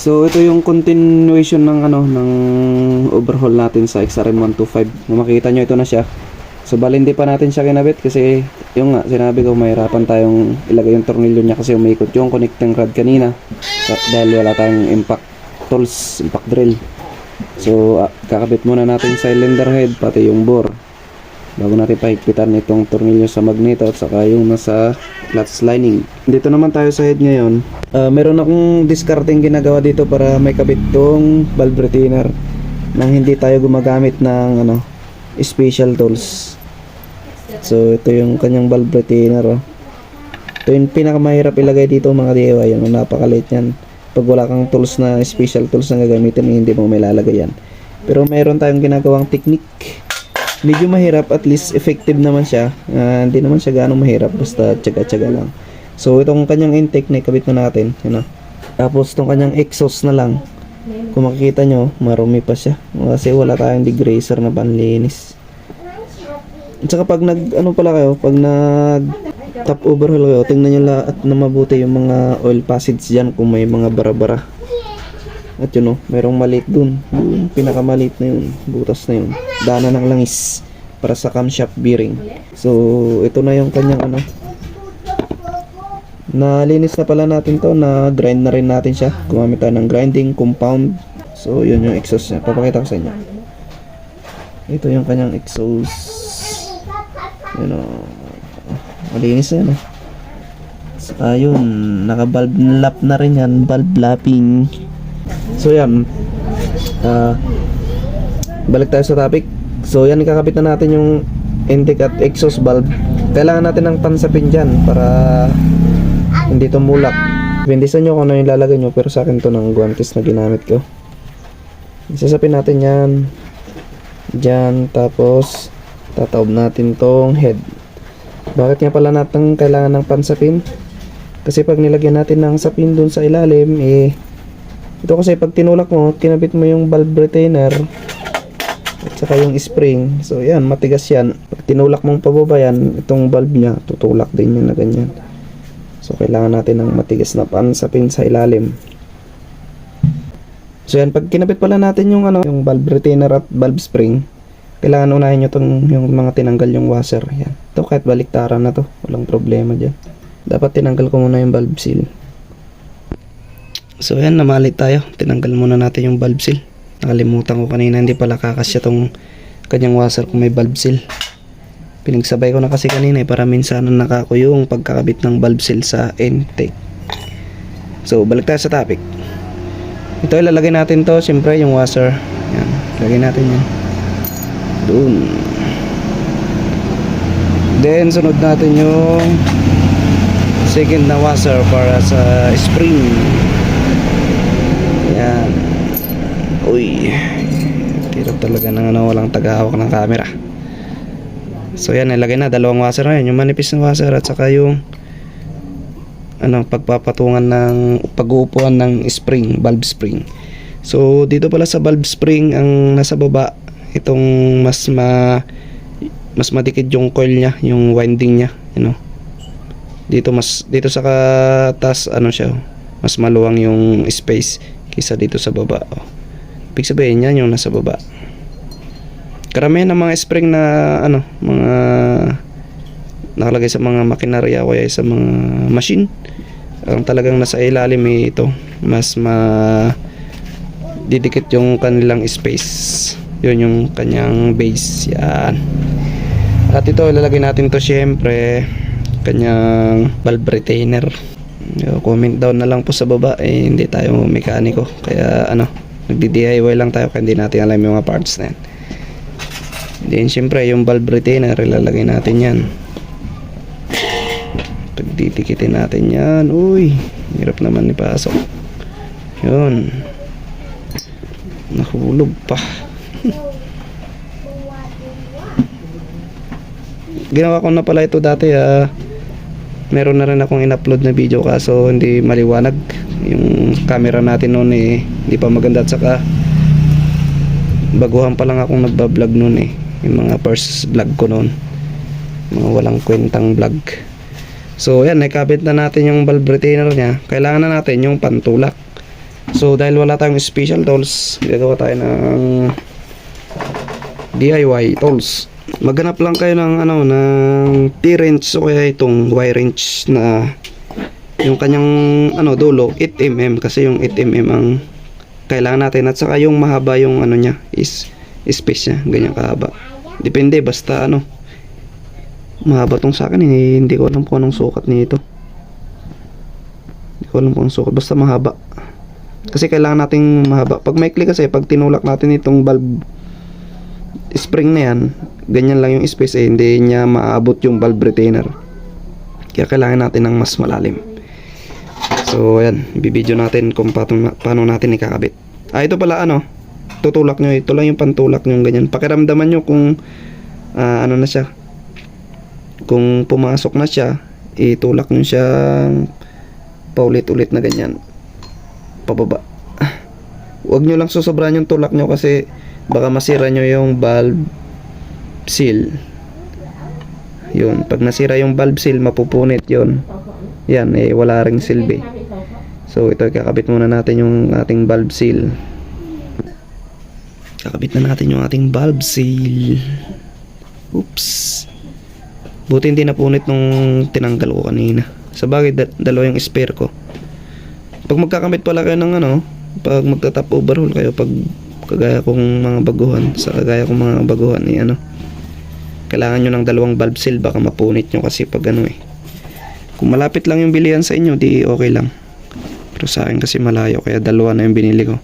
So ito yung continuation ng ano ng overhaul natin sa XRM125. Kung makita nyo ito na siya. So bali pa natin siya kinabit kasi yung nga sinabi ko mahirapan tayong ilagay yung tornilyo niya kasi umikot yung connecting rod kanina dahil wala tayong impact tools, impact drill. So ah, kakabit muna natin sa cylinder head pati yung bore bago natin pahigpitan itong tornilyo sa magneto at saka yung nasa clutch lining. Dito naman tayo sa head ngayon. Ah, meron akong discarding ginagawa dito para may kabit tong valve retainer nang hindi tayo gumagamit ng ano special tools. So ito yung kanyang valve retainer oh. Ito yung pinakamahirap ilagay dito mga DIY yan. Napakaliit yan. Pag wala kang tools na special tools na gagamitin, hindi mo may lalagay yan. Pero meron tayong ginagawang technique medyo mahirap at least effective naman siya. Ah, hindi naman siya gaano mahirap basta tsaga-tsaga lang. So itong kanyang intake na ikabit na natin yun o. tapos itong kanyang exhaust na lang kung makikita nyo marumi pa siya. Kasi wala tayong degreaser na panlinis. At saka pag nag ano pala kayo pag nag top overhaul kayo tingnan nyo lahat na mabuti yung mga oil passage dyan kung may mga bara-bara at yun o, merong maliit dun. Yung pinakamaliit na yun, butas na yun. Dana ng langis para sa camshaft bearing. So, ito na yung kanyang ano. Nalinis na pala natin to, na grind na rin natin siya. Gumamit tayo ng grinding compound. So, yun yung exhaust niya. Papakita ko sa inyo. Ito yung kanyang exhaust. Yun o. Malinis na yun o. Saka yun, naka-valve lap na rin yan, valve lapping. So yan. Ah, balik tayo sa topic. So yan ikakabit na natin yung intake at exhaust valve. Kailangan natin ng pansapin dyan para hindi tumulak. Depende sa inyo kung ano yung lalagay nyo pero sa akin to ng guantes na ginamit ko. Isasapin natin yan. Dyan tapos tataob natin tong head. Bakit nga pala natin kailangan ng pansapin? Kasi pag nilagyan natin ng sapin dun sa ilalim eh ito kasi pag tinulak mo, kinabit mo yung valve retainer at saka yung spring. So yan, matigas yan. Pag tinulak mong pababa yan, itong valve niya, tutulak din yan na ganyan. So kailangan natin ng matigas na pansapin sa ilalim. So yan, pag kinabit pala natin yung ano, yung valve retainer at valve spring, kailangan unahin nyo tong yung mga tinanggal yung washer. Yan. Ito kahit baliktaran na to, walang problema dyan. Dapat tinanggal ko muna yung valve seal. So ayan, namalit tayo. Tinanggal muna natin yung valve seal. Nakalimutan ko kanina, hindi pala kakasya tong kanyang washer kung may valve seal. Pinagsabay ko na kasi kanina eh, para minsan nakako yung pagkakabit ng valve seal sa intake. So balik tayo sa topic. Ito ilalagay natin to, siyempre yung washer. Yan, lagay natin yan. Doon. Then sunod natin yung second na washer para sa spring. Yan. Uy. Hirap talaga ng ano, walang tagahawak ng camera. So yan, nilagay na dalawang washer na yan. Yung manipis na washer at saka yung ano, pagpapatungan ng pag-uupuan ng spring, valve spring. So dito pala sa valve spring ang nasa baba itong mas ma mas madikit yung coil niya, yung winding niya, you know. Dito mas dito sa katas ano siya, mas maluwang yung space kisa dito sa baba. Oh. Ibig sabihin yan yung nasa baba. Karamihan ng mga spring na ano, mga nakalagay sa mga makinarya o kaya sa mga machine. Ang talagang nasa ilalim eh, ito, mas ma didikit yung kanilang space. Yun yung kanyang base. Yan. At ito, ilalagay natin to syempre kanyang valve retainer. Comment down na lang po sa baba eh hindi tayo mekaniko kaya ano nagdi-DIY lang tayo kaya hindi natin alam yung mga parts na yan. Then syempre yung valve retainer ilalagay natin yan. Pagdidikitin natin yan. Uy hirap naman ipasok yun. Nahulog pa. Ginawa ko na pala ito dati ah. Meron na rin akong in-upload na video kaso hindi maliwanag yung camera natin noon eh hindi pa maganda. At saka baguhan pa lang akong nagbablog noon eh. Yung mga first vlog ko noon. Mga walang kwentang vlog. So yan nakabit na natin yung valve retainer nya kailangan na natin yung pantulak. So dahil wala tayong special tools, gagawa tayo ng DIY tools. Maghanap lang kayo ng ano ng T-wrench o kaya itong Y-wrench na yung kanyang ano dulo 8 mm kasi yung 8 mm ang kailangan natin at saka yung mahaba yung ano niya is space niya ganyan kahaba. Depende basta ano mahaba tong sa akin eh, hindi ko alam kung anong sukat nito. Hindi ko alam kung anong sukat basta mahaba. Kasi kailangan nating mahaba. Pag maikli kasi, pag tinulak natin itong valve spring na yan, ganyan lang yung space eh, hindi niya maabot yung valve retainer. Kaya kailangan natin ng mas malalim. So, ayan, bibidyo natin kung paano, paano natin ikakabit. Ah, ito pala ano, tutulak nyo, ito lang yung pantulak nyo, ganyan. Pakiramdaman nyo kung ah, ano na siya. Kung pumasok na siya, itulak nyo siya paulit-ulit na ganyan pababa. Huwag nyo lang susobrahan yung tulak nyo kasi baka masira nyo yung valve seal. Yun, pag nasira yung valve seal, mapupunit yun. Yan, eh, wala ring silbi. So, ito, kakabit muna natin yung ating valve seal. Kakabit na natin yung ating valve seal. Oops. Buti hindi napunit nung tinanggal ko kanina. Sa bagay, da- dalawa yung spare ko. Pag magkakamit pala kayo ng ano, pag magta-top overhaul kayo, pag kagaya kong mga baguhan, sa kagaya kong mga baguhan eh, ano, kailangan nyo ng dalawang valve seal, baka mapunit nyo kasi pag ano eh. Kung malapit lang yung bilihan sa inyo, di okay lang. Pero sa akin kasi malayo, kaya dalawa na yung binili ko.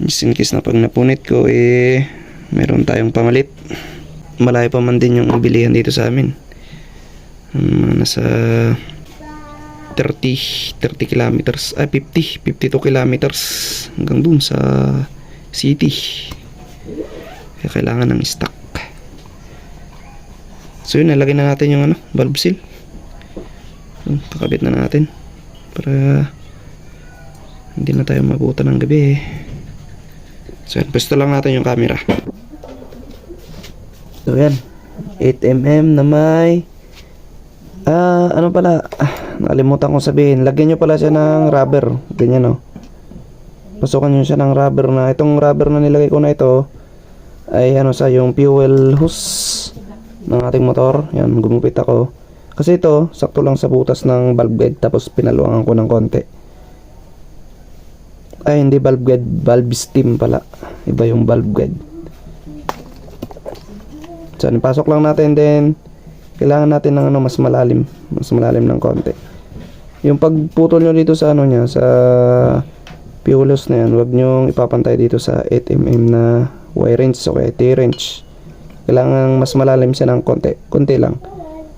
Just in case na pag napunit ko, eh, meron tayong pamalit. Malayo pa man din yung bilihan dito sa amin. Um, nasa 30 30 kilometers ay 50 52 kilometers hanggang dun sa city kaya kailangan ng stock so yun nalagay na natin yung ano valve seal kakabit na natin para hindi na tayo mabutan ng gabi so yan pwesto lang natin yung camera so yan 8mm na may Ah, ano pala? Ah, nakalimutan kong sabihin. Lagyan nyo pala siya ng rubber. Ganyan, no? Pasukan nyo siya ng rubber na. Itong rubber na nilagay ko na ito ay ano sa yung fuel hose ng ating motor. Yan, gumupit ako. Kasi ito, sakto lang sa butas ng valve guide tapos pinaluangan ko ng konti. Ay, hindi valve guide, valve stem pala. Iba yung valve guide. So, pasok lang natin din kailangan natin ng ano mas malalim. Mas malalim ng konti. Yung pagputol nyo dito sa ano nya sa fuelos na yan wag nyo ipapantay dito sa 8mm na Y wrench o kaya T wrench kailangan mas malalim siya ng konti. Konti lang.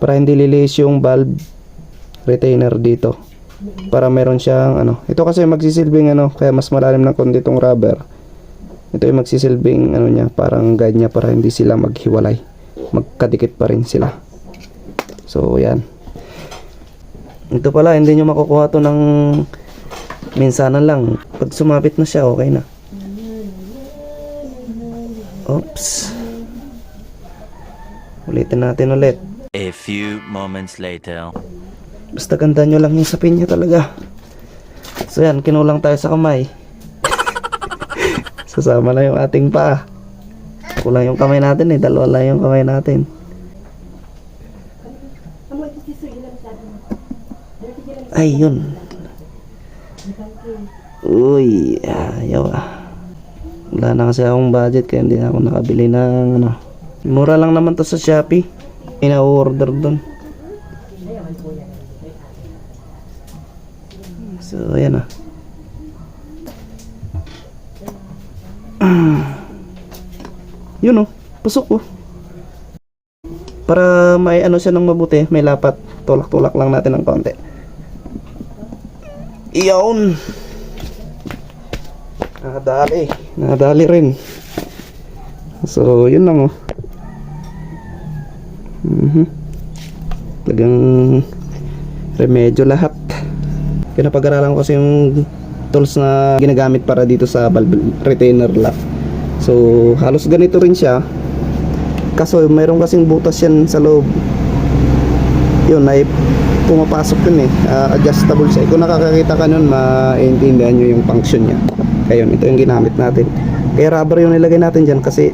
Para hindi lilis yung valve retainer dito para meron siyang ano ito kasi magsisilbing ano kaya mas malalim ng konti itong rubber ito yung magsisilbing ano niya parang guide niya para hindi sila maghiwalay magkadikit pa rin sila So, yan. Ito pala, hindi nyo makukuha to ng minsanan lang. Pag sumabit na siya, okay na. Oops. Ulitin natin ulit. A few moments later. Basta ganda nyo lang yung sapin niya talaga. So yan, kinulang tayo sa kamay. Sasama na yung ating paa. Kulang yung kamay natin eh. Dalawa lang yung kamay natin. Ay, yun. Uy, ayaw ah. Wala na kasi akong budget kaya hindi na ako nakabili ng ano. Mura lang naman to sa Shopee. Ina-order doon. So, ayan ah. Yun oh, pasok oh. Para may ano siya ng mabuti, may lapat. Tulak-tulak lang natin ng konti. Iyon. Nakadali. Nakadali rin. So, yun lang oh. Mhm. Talagang remedyo lahat. Pinapag-aralan ko kasi yung tools na ginagamit para dito sa valve retainer lock. So, halos ganito rin siya. Kaso mayroon kasing butas yan sa loob. Yun, na pumapasok yun eh. Ah, adjustable siya. Kung nakakakita ka nun, maintindihan nyo yung function niya. Kaya yun, ito yung ginamit natin. Kaya rubber yung nilagay natin dyan kasi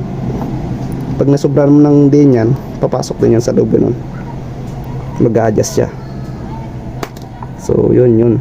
pag nasobran mo ng din yan, papasok din yan sa loob nun. Mag-adjust siya. So, yun yun.